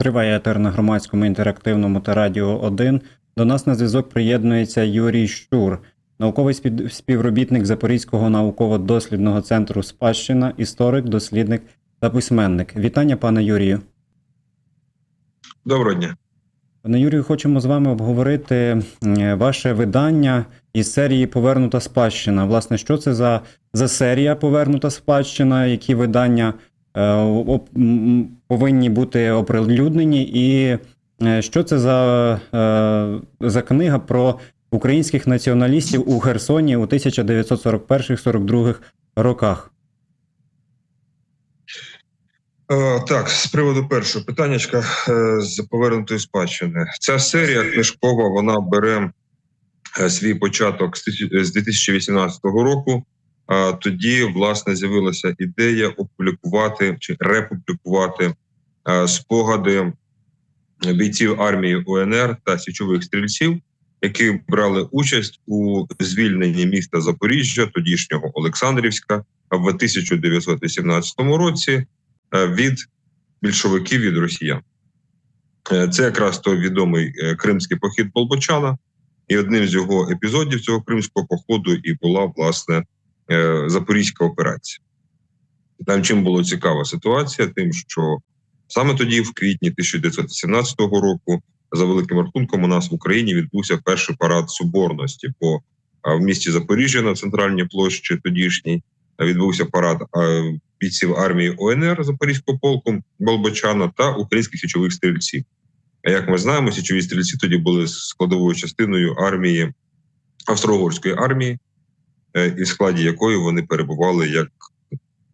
Триває етер на громадському інтерактивному та радіо 1. До нас на зв'язок приєднується Юрій Щур, науковий співробітник Запорізького науково-дослідного центру Спадщина, історик, дослідник та письменник. Вітання, пане Юрію. Доброго дня. Пане Юрію, хочемо з вами обговорити е, ваше видання із серії Повернута спадщина. Власне, що це за, за серія Повернута спадщина, які видання е, повинні бути оприлюднені, і е, що це за, е, за книга про українських націоналістів у Херсоні у 1941-42 роках? Е, так, з приводу першого питаннячка е, з повернутої спадщини. Ця серія книжкова вона бере свій початок з 2018 року. Тоді, власне, з'явилася ідея опублікувати чи републікувати е, спогади бійців армії УНР та січових стрільців, які брали участь у звільненні міста Запоріжжя, тодішнього Олександрівська, в 1918 році е, від більшовиків від росіян. Е, Це якраз той відомий кримський похід Болбочана, і одним з його епізодів цього кримського походу і була власне Запорізька операція. Там чим була цікава ситуація, тим, що саме тоді, в квітні 1917 року, за великим рахунком, у нас в Україні відбувся перший парад соборності по в місті Запоріжжя на центральній площі тодішній. е, Відбувся парад бійців армії ОНР Запорізького полку Болбочана та українських січових стрільців. А як ми знаємо, січові стрільці тоді були складовою частиною армії Австро-Угорської армії, е, і в складі якої вони перебували як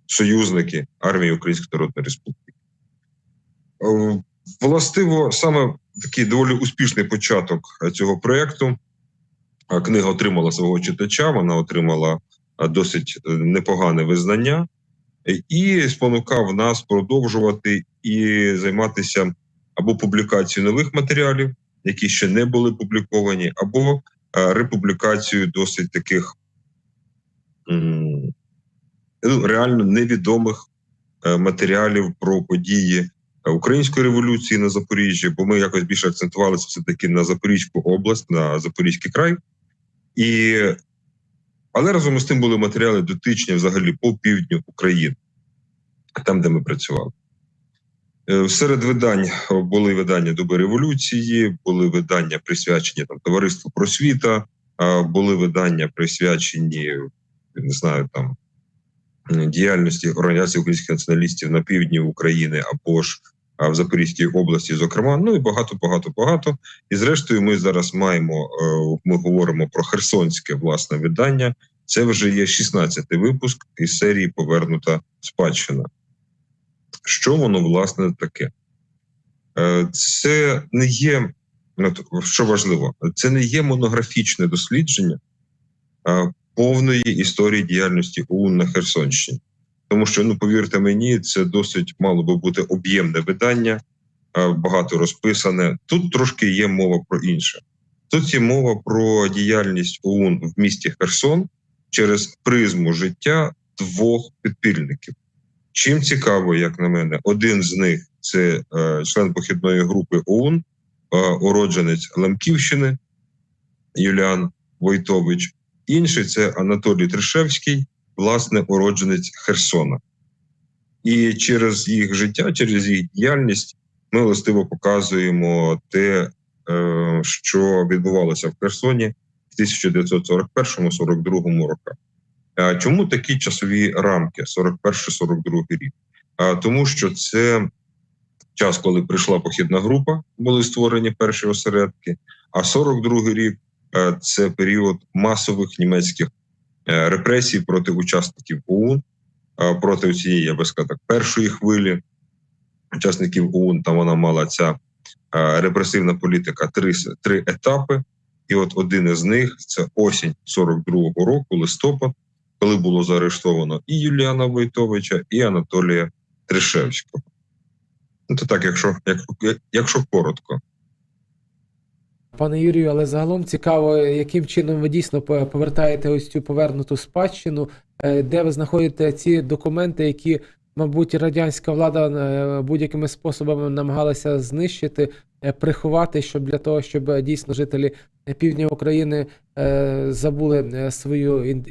союзники армії Української Народної Республіки. Е, Властиво, саме такий доволі успішний початок е, цього проєкту. Е, Книга отримала свого читача, вона отримала е, досить е, непогане визнання е, і спонукав нас продовжувати і займатися або публікацією нових матеріалів, які ще не були публіковані, або е, републікацією досить таких ну, реально невідомих е, матеріалів про події Української революції на Запоріжжі, бо ми якось більше акцентувалися все таки на Запорізьку область, на Запорізький край. І... Але разом із тим були матеріали дотичні взагалі по півдню України, там, де ми працювали. Е, Серед видань були видання доби революції, були видання присвячені там товариству просвіта, були видання присвячені не знаю там діяльності організації українських націоналістів на півдні України або ж в Запорізькій області, зокрема, ну і багато, багато, багато. І зрештою, ми зараз маємо. е, Ми говоримо про херсонське власне видання. Це вже є 16-й випуск із серії Повернута спадщина. Що воно власне таке? Е, Це не є, що важливо, це не є монографічне дослідження повної історії діяльності ОУН на Херсонщині. Тому що, ну повірте мені, це досить мало би бути об'ємне видання, е, багато розписане. Тут трошки є мова про інше. Тут є мова про діяльність ОУН в місті Херсон через призму життя двох підпільників. Чим цікаво, як на мене, один з них це е, член похідної групи ОУН, е, уродженець Лемківщини Юліан Войтович. Інший це Анатолій Тришевський, власне, уродженець Херсона. І через їх життя, через їх діяльність ми властиво показуємо те, е, що відбувалося в Херсоні в 1941-42 роках. Чому такі часові рамки 41-42 рік? А, Тому що це час, коли прийшла похідна група, були створені перші осередки. А 42-й рік це період масових німецьких е, репресій проти учасників ОУН, е, проти цієї, я би сказав, так, першої хвилі учасників ОУН. Там вона мала ця е, репресивна політика три, три етапи. І от один із них це осінь 42-го року, листопад, коли було заарештовано і Юліана Войтовича, і Анатолія Тришевського. Ну, то так, якщо, як, якщо коротко. Пане Юрію, але загалом цікаво, яким чином ви дійсно повертаєте ось цю повернуту спадщину, е, де ви знаходите ці документи, які мабуть, радянська влада е, будь-якими способами намагалася знищити, е, приховати, щоб для того, щоб дійсно жителі півдня України забули свою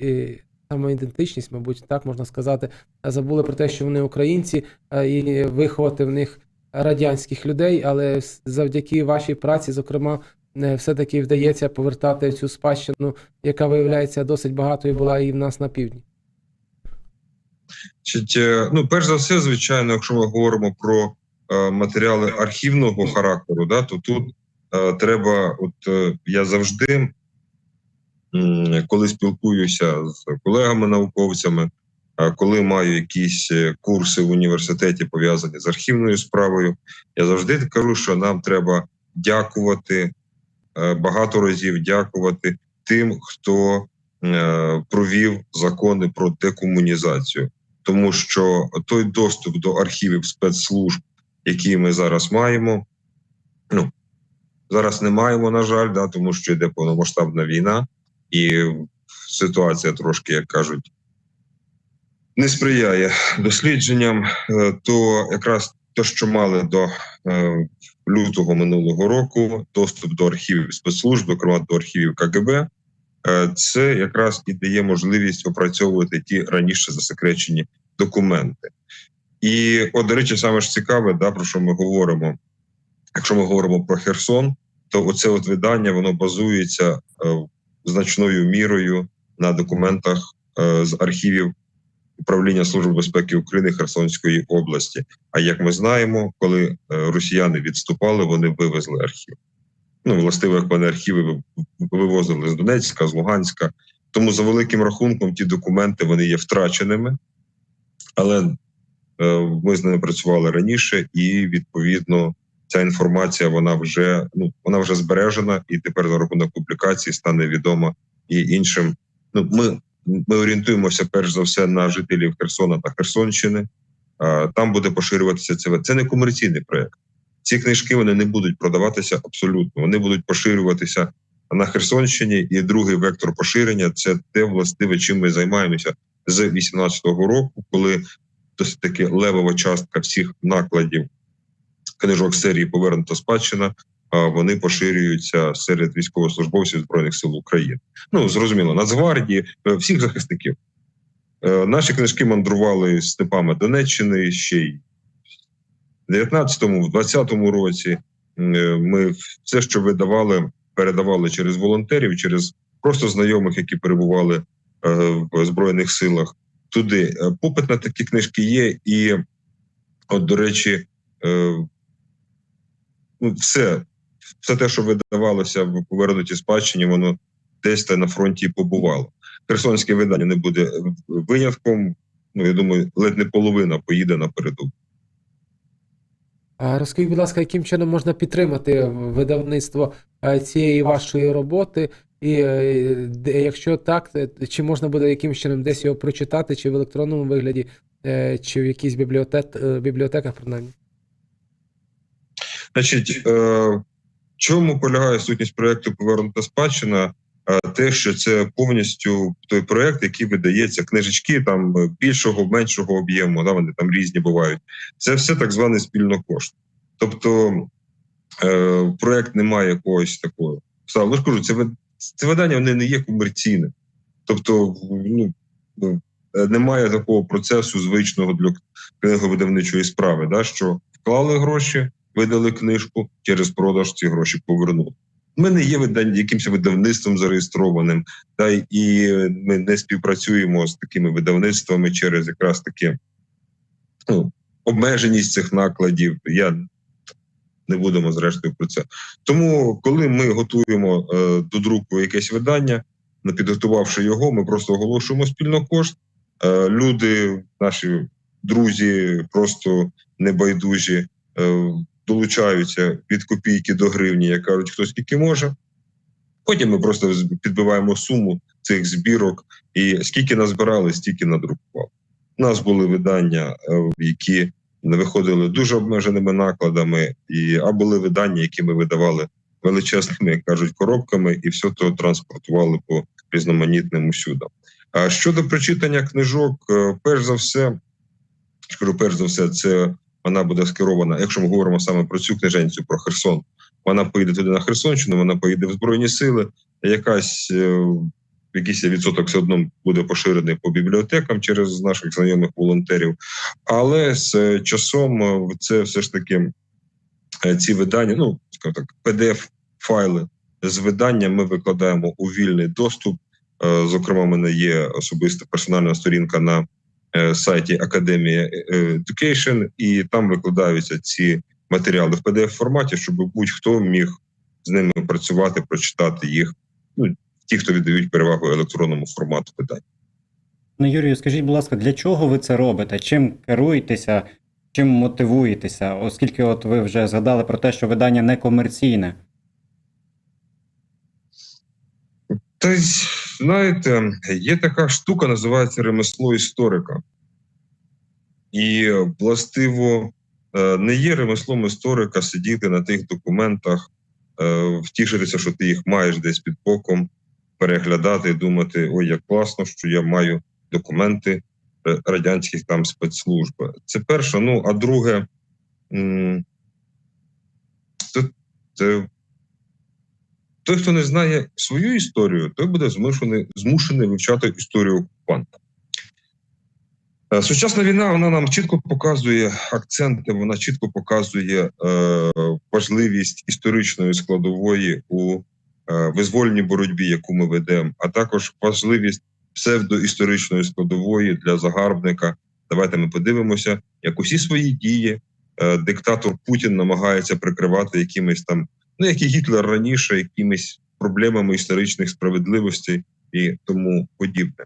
самоідентичність, мабуть, так можна сказати, забули про те, що вони українці, і виховати в них радянських людей, але завдяки вашій праці, зокрема, все-таки вдається повертати цю спадщину, яка виявляється досить багатою була і в нас на півдні. Е, ну, перш за все, звичайно, якщо ми говоримо про е, матеріали архівного характеру, да, то тут е, треба, от е, я завжди, коли спілкуюся з колегами-науковцями, е, коли маю якісь е, курси в університеті пов'язані з архівною справою, я завжди кажу, що нам треба дякувати е, багато разів дякувати тим, хто е, провів закони про декомунізацію тому що той доступ до архівів спецслужб, які ми зараз маємо, ну зараз не маємо, на жаль, да, тому що йде повномасштабна війна, і ситуація трошки, як кажуть, не сприяє дослідженням. Е, То якраз те, що мали до е, лютого минулого року, доступ до архівів спецслужб, зокрема до архівів КГБ, е, це якраз і дає можливість опрацьовувати ті раніше засекречені документи. І, от, до речі, саме ж цікаве, да, про що ми говоримо. Якщо ми говоримо про Херсон, то оце от видання воно базується е, значною мірою на документах е, з архівів управління Служби безпеки України Херсонської області. А як ми знаємо, коли е, росіяни відступали, вони вивезли архів. Ну, властиво, як вони архіви вивозили з Донецька, з Луганська. Тому за великим рахунком ті документи вони є втраченими, але е, ми з ними працювали раніше, і відповідно ця інформація вона вже ну вона вже збережена, і тепер за рахунок публікації стане відома і іншим. Ну ми, ми орієнтуємося перш за все на жителів Херсона та Херсонщини. Там буде поширюватися це. Це не комерційний проект. Ці книжки вони не будуть продаватися абсолютно. Вони будуть поширюватися на Херсонщині. І другий вектор поширення це те, властиве, чим ми займаємося з 18-го року, коли досить таки левова частка всіх накладів книжок серії Повернута спадщина. Вони поширюються серед військовослужбовців збройних сил України. Ну зрозуміло, Нацгвардії, е, всіх захисників. Е, Наші книжки мандрували степами Донеччини ще й в 19-му, в 20-му році. Е, Ми все, що видавали, передавали через волонтерів, через просто знайомих, які перебували в збройних силах. Туди попит на такі книжки є, і от, до речі, ну, все, все те, що видавалося в повернутій спадщині, воно десь та на фронті побувало. Херсонське видання не буде винятком. Ну, я думаю, ледь не половина поїде на передову. Розкажіть, будь ласка, яким чином можна підтримати видавництво е, цієї вашої роботи? І е, якщо так, е, чи можна буде якимось чином десь його прочитати, чи в електронному вигляді, чи в якійсь бібліотек, бібліотеках, принаймні? Значить, чому полягає сутність проєкту Повернута спадщина? Те, що це повністю той проєкт, який видається, книжечки там е, більшого, меншого об'єму, да, вони там різні бувають. Це все так званий спільнокошт. Тобто е, проєкт не має якогось такого. Слава, ну ж кажу, це, це видання вони не є комерційним. Тобто, ну, ну, е, немає такого процесу звичного для книговидавничої справи, да, що вклали гроші, видали книжку, через продаж ці гроші повернули. Ми не є видань, якимось видавництвом зареєстрованим, та і ми не співпрацюємо з такими видавництвами через якраз таки ну, обмеженість цих накладів. Я не будемо зрештою про це. Тому, коли ми готуємо е, до друку якесь видання, не підготувавши його, ми просто оголошуємо спільно кошт. Е, люди, наші друзі, просто небайдужі, е, долучаються від копійки до гривні, як кажуть, хто скільки може. Потім ми просто підбиваємо суму цих збірок, і скільки назбирали, стільки надрукували. У нас були видання, е, які виходили дуже обмеженими накладами, і, а були видання, які ми видавали величезними, як кажуть, коробками, і все то транспортували по різноманітним усюдам. А щодо прочитання книжок, е, перш за все, Я Кажу, перш за все, це вона буде скерована. Якщо ми говоримо саме про цю книженцю, про Херсон, вона поїде туди на Херсонщину, вона поїде в Збройні Сили, якась е, якийсь відсоток все одно буде поширений по бібліотекам через наших знайомих волонтерів. Але з часом е, це все ж таки е, ці видання, ну скажімо так, pdf файли з видання ми викладаємо у вільний доступ. Зокрема, в мене є особиста персональна сторінка на сайті Академія Education, і там викладаються ці матеріали в pdf форматі, щоб будь-хто міг з ними працювати, прочитати їх. Ну ті, хто віддають перевагу електронному формату питань. Ну, Юрію, скажіть, будь ласка, для чого ви це робите? Чим керуєтеся, чим мотивуєтеся? Оскільки от ви вже згадали про те, що видання не комерційне. Та знаєте, є така штука, називається ремесло історика. І властиво е, не є ремеслом історика сидіти на тих документах, е, втішитися, що ти їх маєш десь під боком, переглядати і думати: ой, як класно, що я маю документи е, радянських там спецслужб. Це перше. Ну, а друге, це, це той, хто не знає свою історію, той буде змушений, змушений вивчати історію окупанта. Е, Сучасна війна вона нам чітко показує акценти, вона чітко показує е, важливість історичної складової у е, визвольній боротьбі, яку ми ведемо, а також важливість псевдоісторичної складової для загарбника. Давайте ми подивимося, як усі свої дії е, диктатор Путін намагається прикривати якимись там ну як і Гітлер раніше, якимись проблемами історичних справедливостей і тому подібне.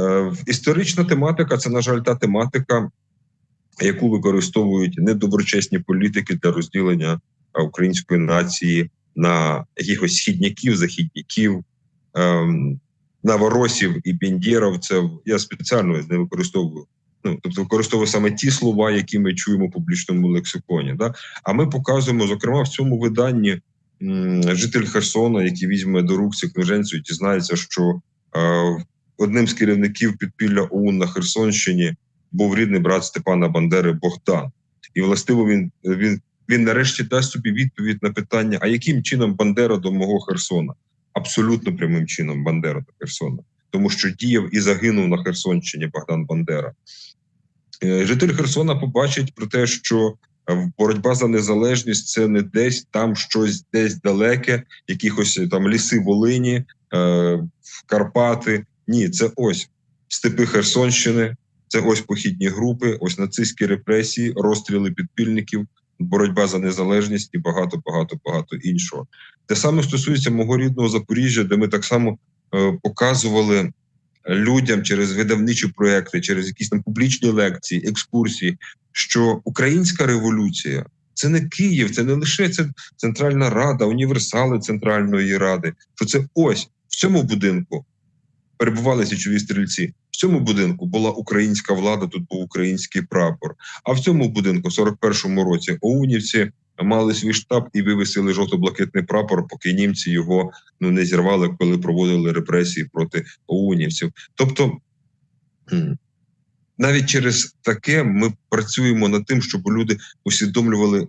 Е, Історична тематика це, на жаль, та тематика, яку використовують недоброчесні політики для розділення е, української нації на якихось східняків, західняків, ем, новоросів і бендєров. Це я спеціально не використовую. Ну, тобто використовую саме ті слова, які ми чуємо в публічному лексиконі. Да? А ми показуємо, зокрема, в цьому виданні м, житель Херсона, який візьме до рук цю книженцю, і дізнається, що е, одним з керівників підпілля ОУН на Херсонщині був рідний брат Степана Бандери Богдан. І властиво він, він, він нарешті дасть собі відповідь на питання: а яким чином Бандера до мого Херсона? Абсолютно прямим чином Бандера до Херсона, тому що діяв і загинув на Херсонщині Богдан Бандера. Е, Житель Херсона побачить про те, що е, боротьба за незалежність це не десь там щось десь далеке, якихось е, там ліси Волині, Карпати. Ні, це ось степи Херсонщини, це ось похідні групи, ось нацистські репресії, розстріли підпільників, боротьба за незалежність і багато, багато, багато іншого. Те саме стосується мого рідного Запоріжжя, де ми так само показували людям через видавничі проекти, через якісь там публічні лекції, екскурсії, що українська революція це не Київ, це не лише це Центральна Рада, універсали Центральної Ради. Що це ось в цьому будинку перебували січові стрільці. В цьому будинку була українська влада, тут був український прапор. А в цьому будинку, в 41-му році, оунівці мали свій штаб і вивесили жовто-блакитний прапор, поки німці його ну не зірвали, коли проводили репресії проти оунівців. Тобто навіть через таке ми працюємо над тим, щоб люди усвідомлювали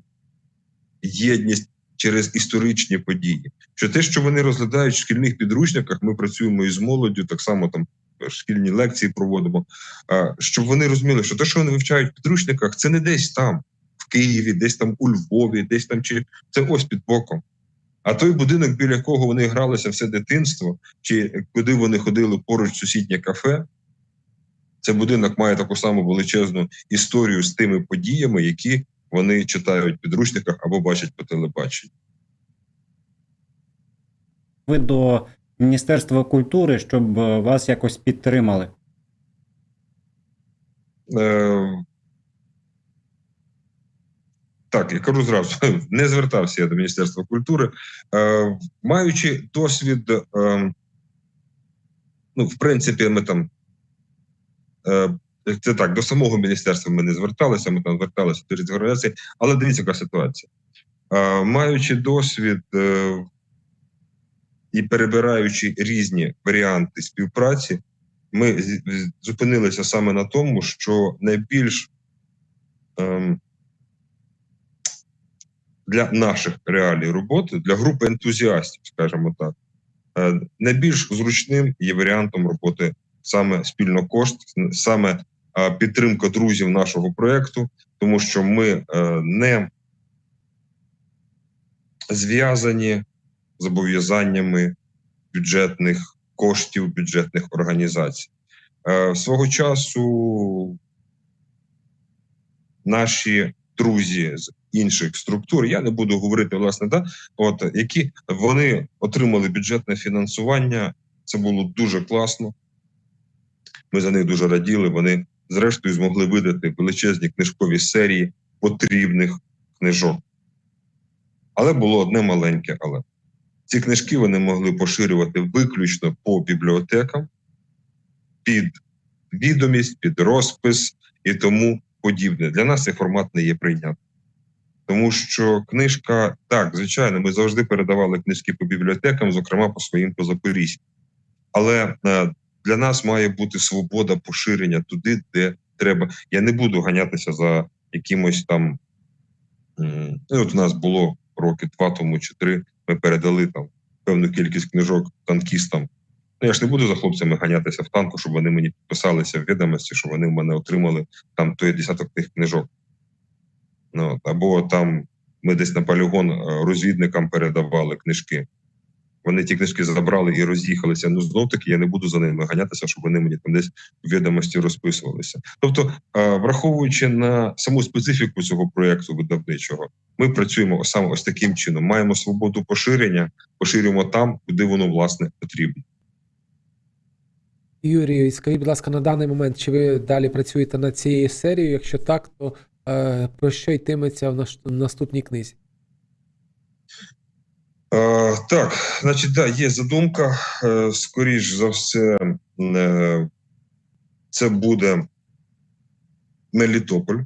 єдність через історичні події. Що те, що вони розглядають в шкільних підручниках, ми працюємо із молоддю, так само там шкільні лекції проводимо. Щоб вони розуміли, що те, що вони вивчають в підручниках, це не десь там, в Києві, десь там у Львові, десь там чи це ось під боком. А той будинок, біля якого вони гралися все дитинство, чи куди вони ходили поруч сусіднє кафе, це будинок має таку саму величезну історію з тими подіями, які вони читають в підручниках або бачать по телебаченню. Ви до Міністерства культури, щоб е, вас якось підтримали. Е, так, я кажу зразу, не звертався я до Міністерства культури, е, маючи досвід, е, ну, в принципі, ми там. Е, це так, до самого міністерства ми не зверталися, ми там зверталися до організацій, але дивіться, яка ситуація. Е, маючи досвід е, і перебираючи різні варіанти співпраці, ми зупинилися саме на тому, що найбільш ем, для наших реалій роботи, для групи ентузіастів, скажімо так, е, найбільш зручним є варіантом роботи саме спільно кошт, саме е, підтримка друзів нашого проекту, тому що ми е, не зв'язані зобов'язаннями бюджетних коштів бюджетних організацій. Свого часу наші друзі з інших структур, я не буду говорити, власне, да, от які вони отримали бюджетне фінансування. Це було дуже класно. Ми за них дуже раділи. Вони, зрештою, змогли видати величезні книжкові серії потрібних книжок. Але було одне маленьке, але ці книжки вони могли поширювати виключно по бібліотекам під відомість, під розпис і тому подібне. Для нас цей формат не є прийнятним. Тому що книжка, так, звичайно, ми завжди передавали книжки по бібліотекам, зокрема по своїм по Запорізьку. Але е, для нас має бути свобода поширення туди, де треба. Я не буду ганятися за якимось там. Ну, от у нас було роки два тому чи три. Ми передали там певну кількість книжок танкістам. Ну, я ж не буду за хлопцями ганятися в танку, щоб вони мені підписалися в відомості, щоб вони в мене отримали там той десяток тих книжок. Ну, або там ми десь на полігон е, розвідникам передавали книжки. Вони ті книжки забрали і роз'їхалися. Ну знов таки я не буду за ними ганятися, щоб вони мені там десь в відомості розписувалися. Тобто, е, враховуючи на саму специфіку цього проєкту видавничого, ми працюємо саме ось таким чином. Маємо свободу поширення, поширюємо там, куди воно власне потрібно. Юрій, скажіть, будь ласка, на даний момент, чи ви далі працюєте над цією серією? Якщо так, то про що йтиметься в наш- наступній книзі? Е, так, значить, да, є задумка. Е, скоріш за все, е, це буде Мелітополь,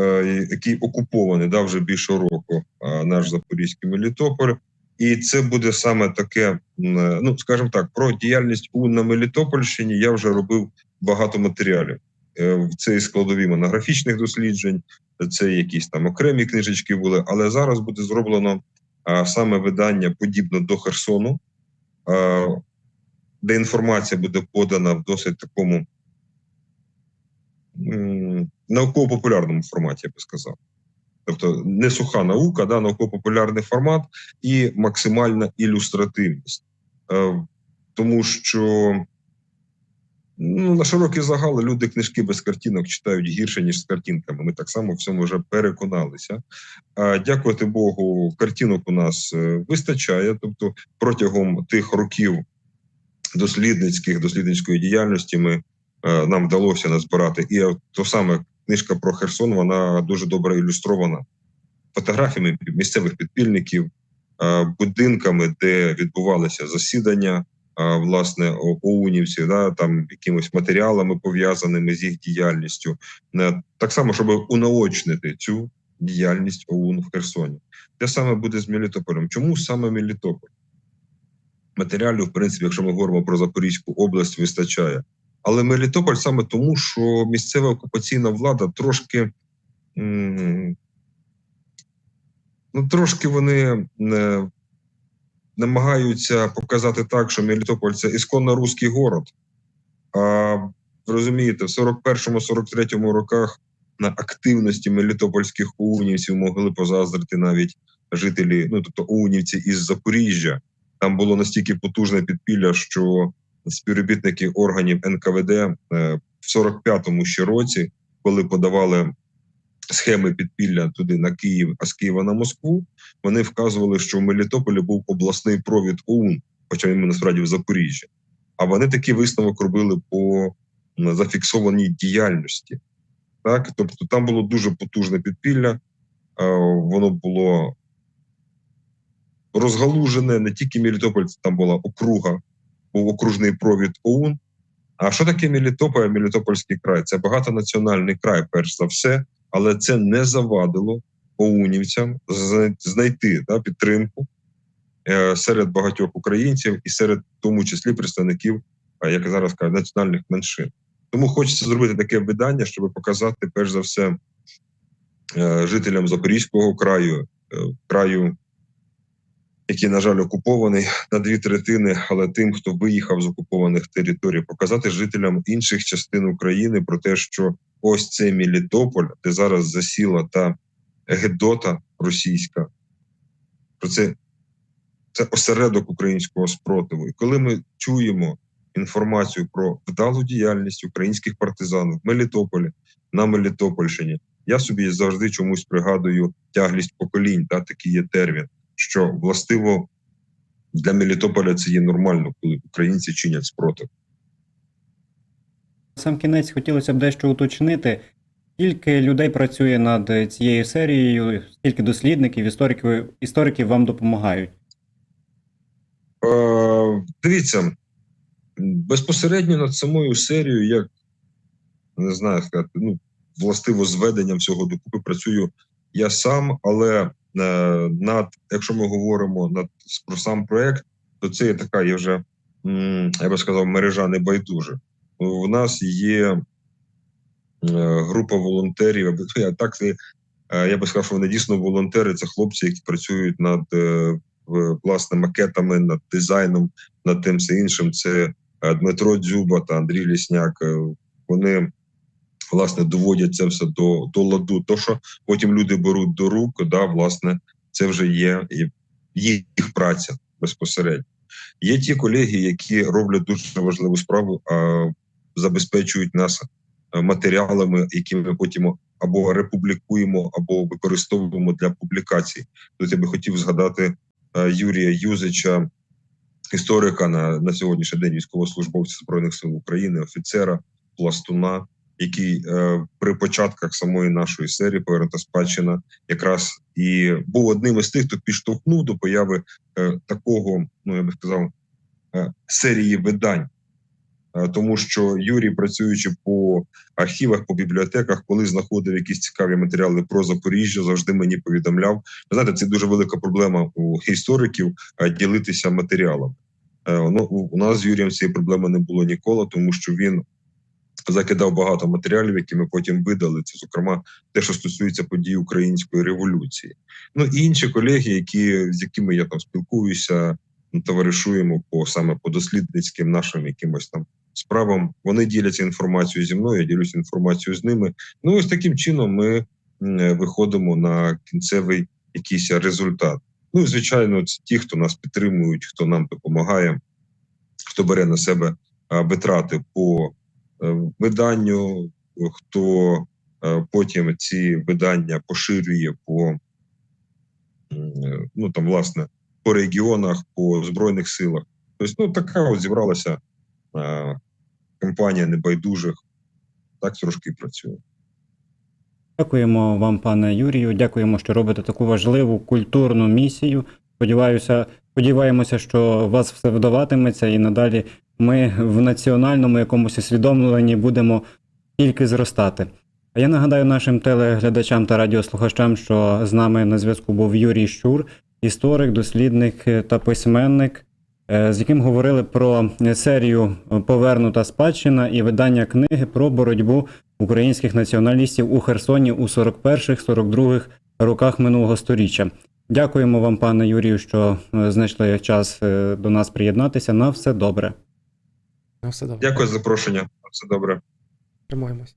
е, який окупований да, вже більше року, е, наш Запорізький Мелітополь. І це буде саме таке, е, ну скажімо так, про діяльність УН на Мелітопольщині я вже робив багато матеріалів. Е, Це і складові монографічних досліджень, це якісь там окремі книжечки були, але зараз буде зроблено саме видання подібне до Херсону, де інформація буде подана в досить такому науково-популярному форматі, я би сказав. Тобто не суха наука, да, науково-популярний формат і максимальна ілюстративність. Е, тому що Ну, на широкий загал люди книжки без картинок читають гірше, ніж з картинками. Ми так само в цьому вже переконалися. А дякувати Богу, картинок у нас е, вистачає. Тобто, протягом тих років дослідницьких дослідницької діяльності ми е, нам вдалося назбирати. І то саме книжка про Херсон, вона дуже добре ілюстрована фотографіями місцевих підпільників, е, будинками, де відбувалися засідання власне оунівців, да, там якимось матеріалами пов'язаними з їх діяльністю, так само, щоб унаочнити цю діяльність ОУН в Херсоні. Те саме буде з Мелітополем. Чому саме Мелітополь? Матеріалів, в принципі, якщо ми говоримо про Запорізьку область, вистачає. Але Мелітополь саме тому, що місцева окупаційна влада трошки. Ну, трошки вони е, намагаються показати так, що Мелітополь це ісконно руський город. А розумієте, в 41-43 роках на активності мелітопольських оунівців могли позаздрити навіть жителі, ну тобто оунівці із Запоріжжя. Там було настільки потужне підпілля, що співробітники органів НКВД е, в 45-му ще році, коли подавали схеми підпілля туди на Київ, а з Києва на Москву, вони вказували, що в Мелітополі був обласний провід ОУН, хоча він насправді в Запоріжжі. А вони такий висновок робили по зафіксованій діяльності. Так, тобто там було дуже потужне підпілля, е, воно було розгалужене не тільки Мелітополь, там була округа, був окружний провід ОУН. А що таке Мелітополь, Мелітопольський край? Це багатонаціональний край, перш за все, але це не завадило оунівцям зна- знайти да, підтримку е, серед багатьох українців і серед в тому числі представників, е, як зараз кажуть, національних меншин. Тому хочеться зробити таке видання, щоб показати, перш за все, е, жителям Запорізького краю, краю, який, на жаль, окупований на дві третини, але тим, хто виїхав з окупованих територій, показати жителям інших частин України про те, що ось це Мелітополь, де зараз засіла та Гедота російська, про це, це осередок українського спротиву. І коли ми чуємо інформацію про вдалу діяльність українських партизанів в Мелітополі на Мелітопольщині, я собі завжди чомусь пригадую тяглість поколінь, та такий є термін, що властиво для Мелітополя це є нормально, коли українці чинять спротив. Сам кінець хотілося б дещо уточнити. Скільки людей працює над цією серією, скільки дослідників, істориків, істориків вам допомагають? Е, дивіться, безпосередньо над самою серією, як не знаю, сказати, ну, властиво зведенням всього докупи працюю я сам, але е, над, якщо ми говоримо над про сам проект, то це є така є вже, я би сказав, мережа небайдужа. У нас є е, група волонтерів, або я так е, я би сказав, що вони дійсно волонтери, це хлопці, які працюють над е, власне макетами, над дизайном, над тим все іншим. Це Дмитро Дзюба та Андрій Лісняк. Вони власне доводять це все до, до ладу. То, що потім люди беруть до рук, да, власне, це вже є їх праця безпосередньо. Є ті колеги, які роблять дуже важливу справу, а забезпечують нас е, матеріалами, які ми потім або републікуємо, або використовуємо для публікацій. Тут я би хотів згадати е, Юрія Юзича, історика на, на сьогоднішній день військовослужбовця Збройних сил України, офіцера, пластуна, який е, при початках самої нашої серії повернута спадщина, якраз і був одним із тих, хто підштовхнув до появи е, такого, ну я би сказав, е, серії видань. Е, Тому що Юрій, працюючи по архівах, по бібліотеках, коли знаходив якісь цікаві матеріали про Запоріжжя, завжди мені повідомляв. Ви знаєте, це дуже велика проблема у істориків е, ділитися матеріалами. Е, Ну, у нас з Юрієм цієї проблеми не було ніколи, тому що він закидав багато матеріалів, які ми потім видали. Це, зокрема, те, що стосується подій української революції. Ну і інші колеги, які з якими я там спілкуюся, товаришуємо по саме по дослідницьким нашим якимось там справам. Вони діляться інформацією зі мною, я ділюся інформацією з ними. Ну ось таким чином ми е, виходимо на кінцевий якийсь результат. Ну і звичайно, це ті, хто нас підтримують, хто нам допомагає, хто бере на себе витрати по е, виданню, хто е, потім ці видання поширює по ну там, власне, по регіонах, по збройних силах. Тобто, ну така от зібралася компанія небайдужих. Так трошки працює. Дякуємо вам, пане Юрію. Дякуємо, що робите таку важливу культурну місію. Сподіваюся, сподіваємося, що вас все вдаватиметься, і надалі ми в національному якомусь усвідомленні будемо тільки зростати. А я нагадаю нашим телеглядачам та радіослухачам, що з нами на зв'язку був Юрій Щур, історик, дослідник та письменник, з яким говорили про серію Повернута спадщина і видання книги про боротьбу українських націоналістів у Херсоні у 41-42 роках минулого сторіччя. Дякуємо вам, пане Юрію, що е, знайшли час е, до нас приєднатися. На все добре. На все добре. Дякую за запрошення. Все добре. Тримаємось.